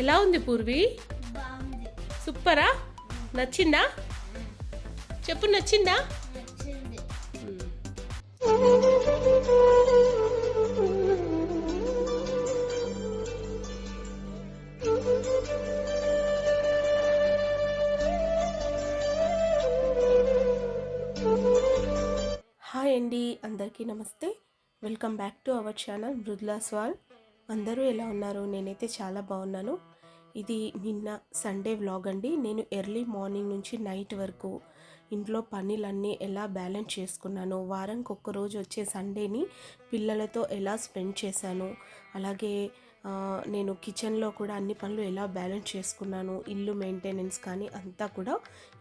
ఎలా ఉంది పూర్వి? బాగుంది. సూపరా? నచ్చిందా? చెప్పు నచ్చిందా? నచ్చింది. హాయ్ అండి అందరికీ నమస్తే. Welcome back to our channel Mrudula స్వాల్. అందరూ ఎలా ఉన్నారు? నేనైతే చాలా బాగున్నాను. ఇది నిన్న సండే వ్లాగ్ అండి. నేను ఎర్లీ మార్నింగ్ నుంచి నైట్ వరకు ఇంట్లో పనులన్నీ ఎలా బ్యాలెన్స్ చేసుకున్నాను వారానికి ఒక్క రోజు వచ్చే సండేని పిల్లలతో ఎలా స్పెండ్ చేశాను అలాగే నేను కిచెన్లో కూడా అన్ని పనులు ఎలా బ్యాలెన్స్ చేసుకున్నాను ఇల్లు మెయింటెనెన్స్ కానీ అంతా కూడా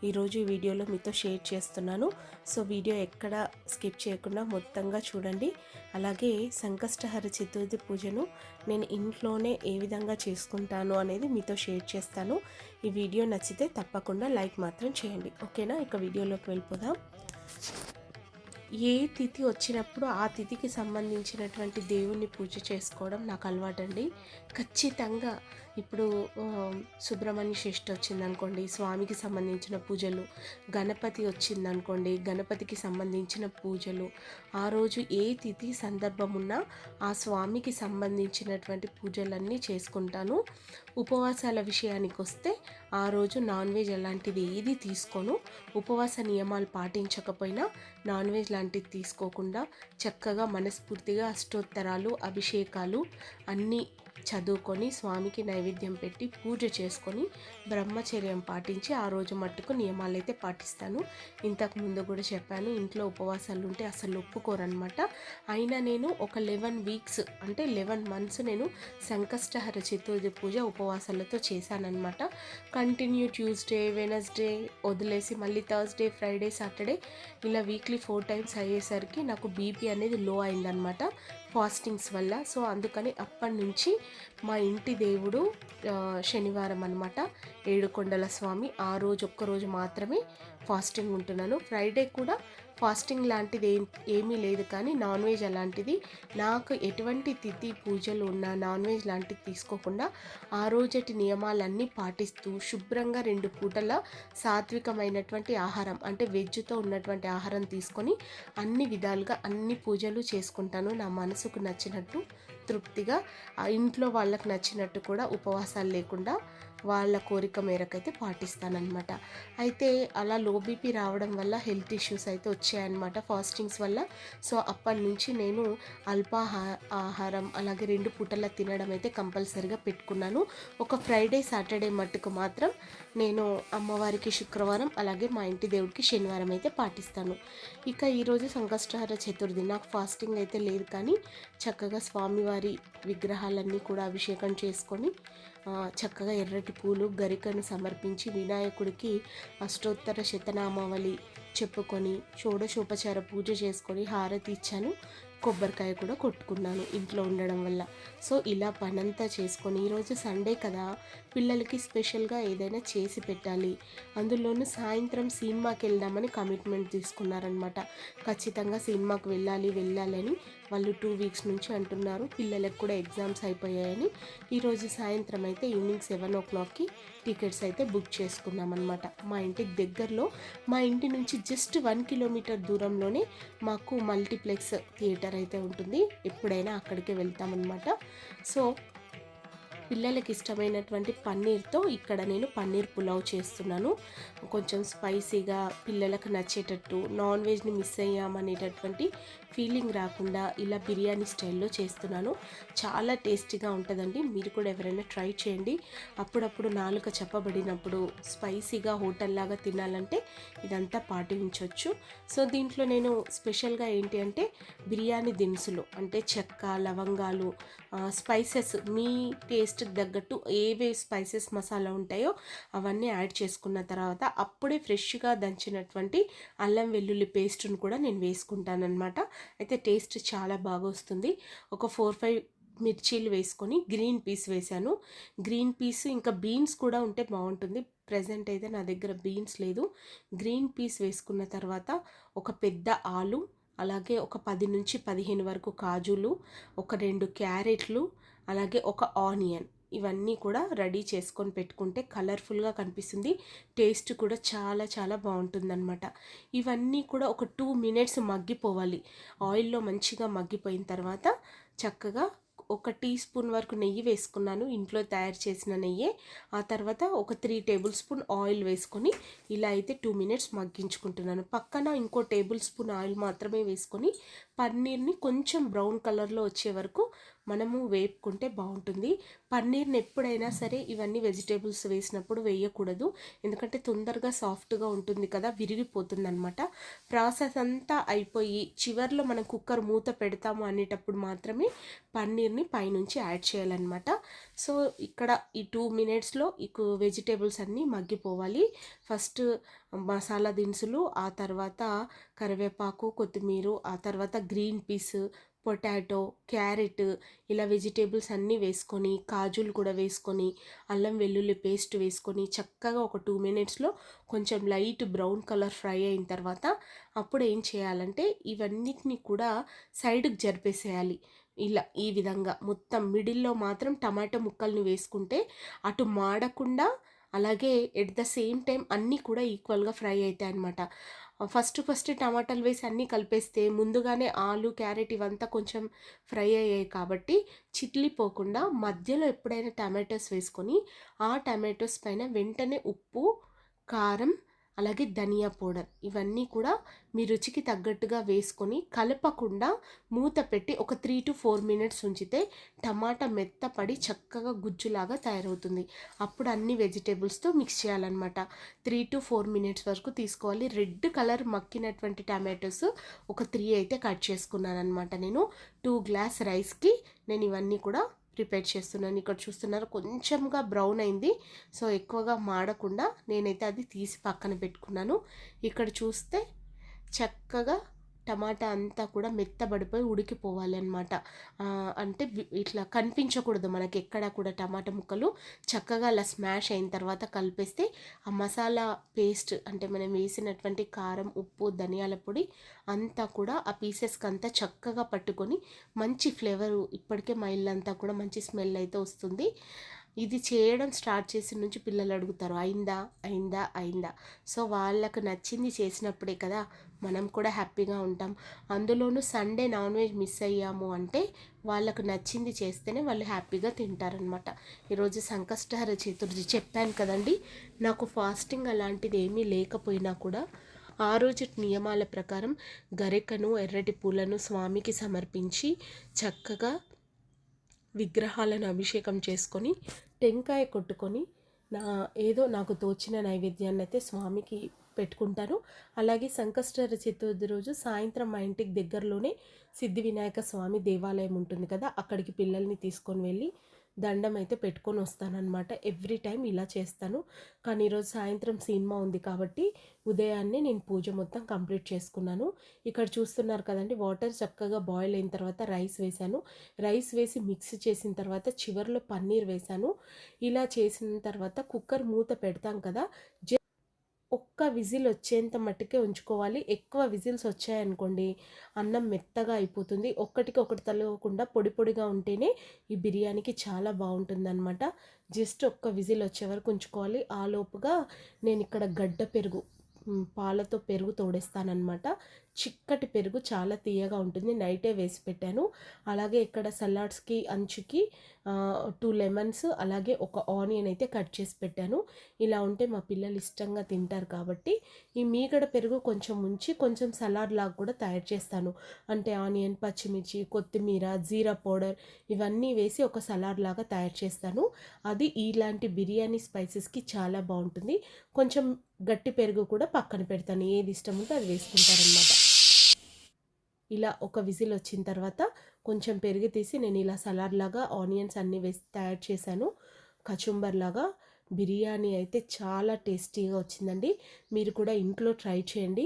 ఈరోజు ఈ వీడియోలో మీతో షేర్ చేస్తున్నాను. సో వీడియో ఎక్కడ స్కిప్ చేయకుండా మొత్తంగా చూడండి. అలాగే సంకష్టహర చతుర్థి పూజను నేను ఇంట్లోనే ఏ విధంగా చేసుకుంటాను అనేది మీతో షేర్ చేస్తాను. ఈ వీడియో నచ్చితే తప్పకుండా లైక్ మాత్రం చేయండి. ఓకేనా? ఇక వీడియోలోకి వెళ్ళిపోదాం. ఏ తిథి వచ్చినప్పుడు ఆ తిథికి సంబంధించినటువంటి దేవుణ్ణి పూజ చేసుకోవడం నాకు అలవాటండి. ఖచ్చితంగా ఇప్పుడు సుబ్రహ్మణ్య షష్ఠి వచ్చిందనుకోండి స్వామికి సంబంధించిన పూజలు గణపతి వచ్చిందనుకోండి గణపతికి సంబంధించిన పూజలు ఆ రోజు ఏ తిథి సందర్భం ఉన్నా ఆ స్వామికి సంబంధించినటువంటి పూజలన్నీ చేసుకుంటాను. ఉపవాసాల విషయానికి వస్తే ఆ రోజు నాన్ వెజ్ అలాంటిది ఏది తీసుకోను. ఉపవాస నియమాలు పాటించకపోయినా నాన్ వెజ్ లాంటిది తీసుకోకుండా చక్కగా మనస్ఫూర్తిగా అష్టోత్తరాలు అభిషేకాలు అన్నీ చదువుకొని స్వామికి నైవేద్యం పెట్టి పూజ చేసుకొని బ్రహ్మచర్యం పాటించి ఆ రోజు మట్టుకు నియమాలు అయితే పాటిస్తాను. ఇంతకు ముందు కూడా చెప్పాను ఇంట్లో ఉపవాసాలు ఉంటే అసలు ఒప్పుకోరనమాట అయినా నేను ఒక లెవెన్ వీక్స్ అంటే లెవెన్ మంత్స్ నేను సంకష్టహర చతుర్థి పూజ ఉపవాసాలతో చేశానన్నమాట. కంటిన్యూ ట్యూస్డే వెనస్డే వదిలేసి మళ్ళీ థర్స్డే ఫ్రైడే సాటర్డే ఇలా వీక్లీ ఫోర్ టైమ్స్ అయ్యేసరికి నాకు బీపీ అనేది లో అయిందనమాట ఫాస్టింగ్స్ వల్ల. సో అందుకని అప్పటి నుంచి మా ఇంటి దేవుడు శనివారం అనమాట ఏడుకొండల స్వామి ఆ రోజు ఒక్క రోజు మాత్రమే ఫాస్టింగ్ ఉంటున్నాను. ఫ్రైడే కూడా ఫాస్టింగ్ లాంటిది ఏం ఏమీ లేదు కానీ నాన్ వెజ్ అలాంటిది. నాకు ఎటువంటి తిథి పూజలు ఉన్నా నాన్ వెజ్ లాంటిది తీసుకోకుండా ఆ రోజటి నియమాలన్నీ పాటిస్తూ శుభ్రంగా రెండు పూటల సాత్వికమైనటువంటి ఆహారం అంటే వెజ్తో ఉన్నటువంటి ఆహారం తీసుకొని అన్ని విధాలుగా అన్ని పూజలు చేసుకుంటాను. నా మనసుకు నచ్చినట్టు తృప్తిగా ఆ ఇంట్లో వాళ్ళకు నచ్చినట్టు కూడా ఉపవాసాలు లేకుండా వాళ్ళ కోరిక మేరకైతే పాటిస్తానన్నమాట. అయితే అలా లో బీపీ రావడం వల్ల హెల్త్ ఇష్యూస్ అయితే వచ్చాయన్నమాట ఫాస్టింగ్స్ వల్ల. సో అప్పటి నుంచి నేను అల్పాహా ఆహారం అలాగే రెండు పూటల తినడం అయితే కంపల్సరిగా పెట్టుకున్నాను. ఒక ఫ్రైడే సాటర్డే మట్టుకు మాత్రం నేను అమ్మవారికి శుక్రవారం అలాగే మా ఇంటి దేవుడికి శనివారం అయితే పాటిస్తాను. ఇక ఈరోజు సంకష్టహార చతుర్థి. నాకు ఫాస్టింగ్ అయితే లేదు కానీ చక్కగా స్వామివారి విగ్రహాలన్నీ కూడా అభిషేకం చేసుకొని చక్కగా ఎర్రటి పూలు గరికను సమర్పించి వినాయకుడికి అష్టోత్తర శతనామావళి చెప్పుకొని షోడశోపచార పూజ చేసుకొని హారతి ఇచ్చాను. కొబ్బరికాయ కూడా కొట్టుకున్నాను ఇంట్లో ఉండడం వల్ల. సో ఇలా పనంతా చేసుకొని ఈరోజు సండే కదా. పిల్లలకి స్పెషల్గా ఏదైనా చేసి పెట్టాలి. అందులోనూ సాయంత్రం సినిమాకి వెళ్దామని కమిట్మెంట్ తీసుకున్నారనమాట ఖచ్చితంగా సినిమాకి వెళ్ళాలి వెళ్ళాలని వాళ్ళు టూ వీక్స్ నుంచి అంటున్నారు. పిల్లలకు కూడా ఎగ్జామ్స్ అయిపోయాయని. ఈరోజు సాయంత్రం అయితే ఈవినింగ్ సెవెన్ ఓ క్లాక్కి టికెట్స్ అయితే బుక్ చేసుకున్నాం అనమాట మా ఇంటికి దగ్గరలో మా ఇంటి నుంచి జస్ట్ వన్ కిలోమీటర్ దూరంలోనే మాకు మల్టీప్లెక్స్ థియేటర్ అయితే ఉంటుంది. ఎప్పుడైనా అక్కడికే వెళ్తామన్నమాట. సో పిల్లలకి ఇష్టమైనటువంటి పన్నీర్తో ఇక్కడ నేను పన్నీర్ పులావ్ చేస్తున్నాను. కొంచెం స్పైసీగా పిల్లలకు నచ్చేటట్టు నాన్ వెజ్ని మిస్ అయ్యామనేటటువంటి ఫీలింగ్ రాకుండా ఇలా బిర్యానీ స్టైల్లో చేస్తున్నాను. చాలా టేస్టీగా ఉంటుందండి. మీరు కూడా ఎవరైనా ట్రై చేయండి. అప్పుడప్పుడు నాలుక చెప్పబడినప్పుడు స్పైసీగా హోటల్ లాగా తినాలంటే ఇదంతా పాటించవచ్చు సో దీంట్లో నేను స్పెషల్గా ఏంటి అంటే బిర్యానీ దినుసులు అంటే చెక్క లవంగాలు స్పైసెస్ మీ టేస్ట్ తగ్గట్టు ఏవే స్పైసెస్ మసాలా ఉంటాయో అవన్నీ యాడ్ చేసుకున్న తర్వాత అప్పుడే ఫ్రెష్గా దంచినటువంటి అల్లం వెల్లుల్లి పేస్ట్ను కూడా నేను వేసుకుంటాను అయితే టేస్ట్ చాలా బాగా వస్తుంది. ఒక ఫోర్ ఫైవ్ మిర్చీలు వేసుకొని గ్రీన్ పీస్ వేశాను గ్రీన్ పీస్ ఇంకా బీన్స్ కూడా ఉంటే బాగుంటుంది. ప్రజెంట్ అయితే నా దగ్గర బీన్స్ లేదు. గ్రీన్ పీస్ వేసుకున్న తర్వాత ఒక పెద్ద ఆలు అలాగే ఒక పది నుంచి పదిహేను వరకు కాజులు ఒక రెండు క్యారెట్లు అలాగే ఒక ఆనియన్. ఇవన్నీ కూడా రెడీ చేసుకొని పెట్టుకుంటే కలర్ఫుల్గా కనిపిస్తుంది. టేస్ట్ కూడా చాలా చాలా బాగుంటుందన్నమాట. ఇవన్నీ కూడా ఒక టూ మినిట్స్ మగ్గిపోవాలి. ఆయిల్లో మంచిగా మగ్గిపోయిన తర్వాత చక్కగా ఒక టీ స్పూన్ వరకు నెయ్యి వేసుకున్నాను. ఇంట్లో తయారు చేసిన నెయ్యి. ఆ తర్వాత ఒక త్రీ టేబుల్ స్పూన్ ఆయిల్ వేసుకొని ఇలా అయితే టూ మినిట్స్ మగ్గించుకుంటున్నాను. పక్కన ఇంకో టేబుల్ స్పూన్ ఆయిల్ మాత్రమే వేసుకొని పన్నీర్ని కొంచెం బ్రౌన్ కలర్లో వచ్చే వరకు మనము వేపుకుంటే బాగుంటుంది. పన్నీర్ని ఎప్పుడైనా సరే ఇవన్నీ వెజిటేబుల్స్ వేసినప్పుడు వేయకూడదు. ఎందుకంటే తొందరగా సాఫ్ట్గా ఉంటుంది కదా విరిగిపోతుంది అనమాట ప్రాసెస్ అంతా అయిపోయి చివర్లో మనం కుక్కర్ మూత పెడతాము అనేటప్పుడు మాత్రమే పన్నీర్ని పైనుంచి యాడ్ చేయాలన్నమాట. సో ఇక్కడ ఈ టూ మినిట్స్లో ఈ వెజిటేబుల్స్ అన్నీ మగ్గిపోవాలి. ఫస్ట్ మసాలా దినుసులు ఆ తర్వాత కరివేపాకు కొత్తిమీర ఆ తర్వాత గ్రీన్ పీస్ పొటాటో క్యారెట్ ఇలా వెజిటేబుల్స్ అన్నీ వేసుకొని కాజులు కూడా వేసుకొని అల్లం వెల్లుల్లి పేస్ట్ వేసుకొని చక్కగా ఒక టూ మినిట్స్లో కొంచెం లైట్ బ్రౌన్ కలర్ ఫ్రై అయిన తర్వాత అప్పుడు ఏం చేయాలంటే ఇవన్నిటిని కూడా సైడ్కి జరిపేసేయాలి. ఇలా ఈ విధంగా మొత్తం మిడిల్లో మాత్రం టమాటో ముక్కల్ని వేసుకుంటే అటు మాడకుండా అలాగే ఎట్ ద సేమ్ టైం అన్నీ కూడా ఈక్వల్గా ఫ్రై అవుతాయి అన్నమాట ఫస్ట్ ఫస్ట్ టమాటాలు వేసి అన్నీ కలిపేస్తే ముందుగానే ఆలు క్యారెట్ ఇవంతా కొంచెం ఫ్రై అయ్యాయి కాబట్టి చిట్లిపోకుండా మధ్యలో ఎప్పుడైనా టమాటోస్ వేసుకొని ఆ టమాటోస్ పైన వెంటనే ఉప్పు కారం అలాగే ధనియా పౌడర్ ఇవన్నీ కూడా మీ రుచికి తగ్గట్టుగా వేసుకొని కలపకుండా మూత పెట్టి ఒక త్రీ టు ఫోర్ మినిట్స్ ఉంచితే టమాటా మెత్తపడి చక్కగా గుజ్జులాగా తయారవుతుంది. అప్పుడు అన్ని వెజిటేబుల్స్తో మిక్స్ చేయాలన్నమాట. త్రీ టు ఫోర్ మినిట్స్ వరకు తీసుకోవాలి. రెడ్ కలర్ మక్కినటువంటి టమాటోస్ ఒక త్రీ అయితే కట్ చేసుకున్నాను అనమాట నేను టూ గ్లాస్ రైస్కి నేను ఇవన్నీ కూడా ప్రిపేర్ చేస్తున్నాను. ఇక్కడ చూస్తున్నారు కొంచెంగా బ్రౌన్ అయింది. సో ఎక్కువగా మాడకుండా నేనైతే అది తీసి పక్కన పెట్టుకున్నాను. ఇక్కడ చూస్తే చక్కగా టమాటా అంతా కూడా మెత్తబడిపోయి ఉడికిపోవాలి అనమాట అంటే ఇట్లా కనిపించకూడదు మనకి ఎక్కడ కూడా టమాటా ముక్కలు చక్కగా అలా స్మాష్ అయిన తర్వాత కలిపేస్తే ఆ మసాలా పేస్ట్ అంటే మనం వేసినటువంటి కారం ఉప్పు ధనియాల పొడి అంతా కూడా ఆ పీసెస్కి అంతా చక్కగా పట్టుకొని మంచి ఫ్లేవర్ ఇప్పటికే మా ఇల్లంతా కూడా మంచి స్మెల్ అయితే వస్తుంది. ఇది చేయడం స్టార్ట్ చేసిన నుంచి పిల్లలు అడుగుతారు అయిందా? అయిందా? అయిందా? సో వాళ్ళకు నచ్చింది చేసినప్పుడే కదా మనం కూడా హ్యాపీగా ఉంటాం. అందులోనూ సండే నాన్ వెజ్ మిస్ అయ్యాము అంటే వాళ్ళకు నచ్చింది చేస్తేనే వాళ్ళు హ్యాపీగా తింటారనమాట ఈరోజు సంకష్టహర చతుర్థి చెప్పాను కదండి నాకు ఫాస్టింగ్ అలాంటిది ఏమీ లేకపోయినా కూడా ఆ రోజు నియమాల ప్రకారం గరికను ఎర్రటి పూలను స్వామికి సమర్పించి చక్కగా విగ్రహాలను అభిషేకం చేసుకొని టెంకాయ కొట్టుకొని నా ఏదో నాకు తోచిన నైవేద్యాన్ని అయితే స్వామికి పెట్టుకుంటాను అలాగే సంకష్టర చతుర్థి రోజు సాయంత్రం మా ఇంటికి దగ్గరలోనే సిద్ధి వినాయక స్వామి దేవాలయం ఉంటుంది కదా అక్కడికి పిల్లల్ని తీసుకొని వెళ్ళి దండం అయితే పెట్టుకొని వస్తానన్నమాట. ఎవ్రీ టైం ఇలా చేస్తాను. కానీ ఈరోజు సాయంత్రం సినిమా ఉంది కాబట్టి ఉదయాన్నే నేను పూజ మొత్తం కంప్లీట్ చేసుకున్నాను. ఇక్కడ చూస్తున్నారు కదండి వాటర్ చక్కగా బాయిల్ అయిన తర్వాత రైస్ వేశాను. రైస్ వేసి మిక్స్ చేసిన తర్వాత చివరిలో పన్నీర్ వేశాను. ఇలా చేసిన తర్వాత కుక్కర్ మూత పెడతాం కదా జ ఒక్క విజిల్ వచ్చేంత మట్టుకే ఉంచుకోవాలి. ఎక్కువ విజిల్స్ వచ్చాయనుకోండి అన్నం మెత్తగా అయిపోతుంది. ఒక్కటికి ఒకటి తలగకుండా పొడి పొడిగా ఉంటేనే ఈ బిర్యానీకి చాలా బాగుంటుందన్నమాట. జస్ట్ ఒక్క విజిల్ వచ్చే వరకు ఉంచుకోవాలి. ఆ లోపుగా నేను ఇక్కడ గడ్డ పెరుగు పాలతో పెరుగు తోడేస్తానమాట చిక్కటి పెరుగు చాలా తీయగా ఉంటుంది. నైటే వేసి పెట్టాను. అలాగే ఇక్కడ సలాడ్స్కి అంచుకి టూ లెమన్స్ అలాగే ఒక ఆనియన్ అయితే కట్ చేసి పెట్టాను. ఇలా ఉంటే మా పిల్లలు ఇష్టంగా తింటారు కాబట్టి ఈ మీగడ పెరుగు కొంచెం ఉంచి కొంచెం సలాడ్ లాగా కూడా తయారు చేస్తాను. అంటే ఆనియన్ పచ్చిమిర్చి కొత్తిమీర జీరా పౌడర్ ఇవన్నీ వేసి ఒక సలాడ్ లాగా తయారు చేస్తాను. అది ఇలాంటి బిర్యానీ స్పైసెస్కి చాలా బాగుంటుంది. కొంచెం గట్టి పెరుగు కూడా పక్కన పెడతాను. ఏది ఇష్టం ఉంటే అది వేసుకుంటారనమాట ఇలా ఒక విజిల్ వచ్చిన తర్వాత కొంచెం పెరుగు తీసి నేను ఇలా సలాడ్ లాగా ఆనియన్స్ అన్నీ వేసి తయారు చేశాను. కచుంబర్ లాగా. బిర్యానీ అయితే చాలా టేస్టీగా వచ్చిందండి. మీరు కూడా ఇంట్లో ట్రై చేయండి.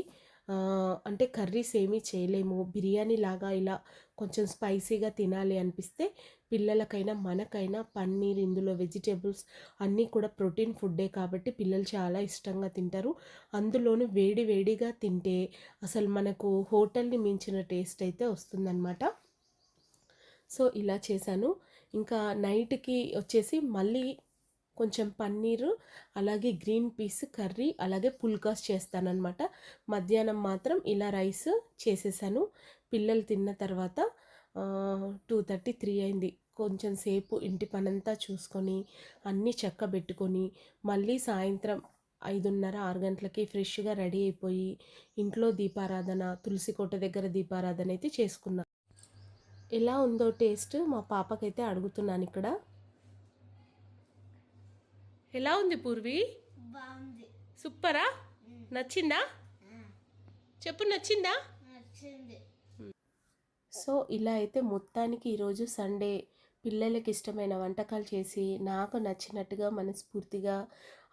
అంటే కర్రీస్ ఏమీ చేయలేము. బిర్యానీ లాగా ఇలా కొంచెం స్పైసీగా తినాలి అనిపిస్తే పిల్లలకైనా మనకైనా పన్నీర్ ఇందులో వెజిటేబుల్స్ అన్నీ కూడా ప్రోటీన్ ఫుడ్డే కాబట్టి పిల్లలు చాలా ఇష్టంగా తింటారు. అందులోనూ వేడి వేడిగా తింటే అసలు మనకు హోటల్ని మించిన టేస్ట్ అయితే వస్తుందన్నమాట. సో ఇలా చేశాను. ఇంకా నైట్కి వచ్చేసి మళ్ళీ కొంచెం పన్నీరు అలాగే గ్రీన్ పీస్ కర్రీ అలాగే పుల్కాస్ చేస్తానన్నమాట. మధ్యాహ్నం మాత్రం ఇలా రైస్ చేసేసాను. పిల్లలు తిన్న తర్వాత టూ థర్టీ త్రీ అయింది. కొంచెం సేపు ఇంటి పనంతా చూసుకొని అన్నీ చక్కబెట్టుకొని మళ్ళీ సాయంత్రం ఐదున్నర ఆరు గంటలకి ఫ్రెష్గా రెడీ అయిపోయి ఇంట్లో దీపారాధన తులసి కోట దగ్గర దీపారాధన అయితే చేసుకున్నా. ఎలా ఉందో టేస్ట్ మా పాపకైతే అడుగుతున్నాను ఇక్కడ. ఎలా ఉంది పూర్వి? బాగుంది. సూపరా? నచ్చిందా? చెప్పు నచ్చిందా? నచ్చింది. సో ఇలా అయితే మొత్తానికి ఈరోజు సండే పిల్లలకి ఇష్టమైన వంటకాలు చేసి నాకు నచ్చినట్టుగా మనస్ఫూర్తిగా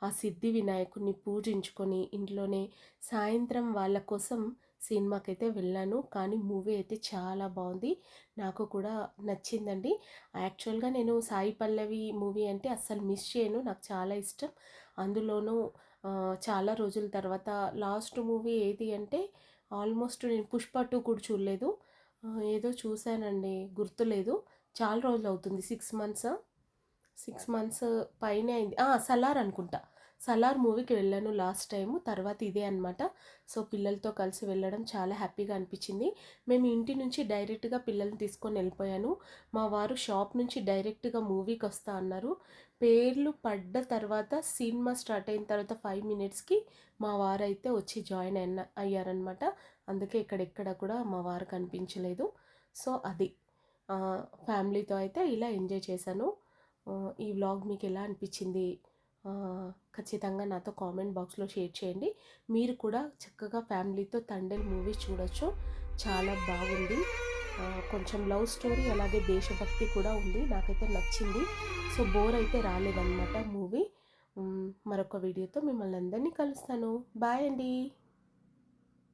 ఆ సిద్ధి వినాయకుడిని పూజించుకొని ఇంట్లోనే సాయంత్రం వాళ్ళ కోసం సినిమాకైతే వెళ్ళాను. కానీ మూవీ అయితే చాలా బాగుంది. నాకు కూడా నచ్చిందండి. యాక్చువల్గా నేను సాయి పల్లవి మూవీ అంటే అస్సలు మిస్ చేయను. నాకు చాలా ఇష్టం. అందులోనూ చాలా రోజుల తర్వాత లాస్ట్ మూవీ ఏది అంటే ఆల్మోస్ట్ నేను పుష్ప టూ కూడా చూడలేదు. ఏదో చూశానండి. గుర్తులేదు. చాలా రోజులు అవుతుంది. సిక్స్ మంత్స్ సిక్స్ మంత్స్ పైన అయింది. సలార్ అనుకుంటా. సలార్ మూవీకి వెళ్ళాను లాస్ట్ టైం తర్వాత ఇదే అనమాట సో పిల్లలతో కలిసి వెళ్ళడం చాలా హ్యాపీగా అనిపించింది. మేము ఇంటి నుంచి డైరెక్ట్గా పిల్లల్ని తీసుకొని వెళ్ళిపోయాను. మా వారు షాప్ నుంచి డైరెక్ట్గా మూవీకి వస్తా అన్నారు. పేర్లు పడ్డ తర్వాత సినిమా స్టార్ట్ అయిన తర్వాత ఫైవ్ మినిట్స్కి మా వారు అయితే వచ్చి జాయిన్ అయిన అయ్యారనమాట అందుకే ఇక్కడెక్కడ కూడా మా వారు కనిపించలేదు. సో అది. ఫ్యామిలీతో అయితే ఇలా ఎంజాయ్ చేశాను. ఈ వ్లాగ్ మీకు ఎలా అనిపించింది? ఖచ్చితంగా నాతో కామెంట్ బాక్స్లో షేర్ చేయండి. మీరు కూడా చక్కగా ఫ్యామిలీతో తండేల్ మూవీ చూడొచ్చు. చాలా బాగుంది. కొంచెం లవ్ స్టోరీ అలాగే దేశభక్తి కూడా ఉంది. నాకైతే నచ్చింది. సో బోర్ అయితే రాలేదన్నమాట మూవీ. మరొక వీడియోతో మిమ్మల్ని అందరినీ కలుస్తాను. బాయ్ అండి.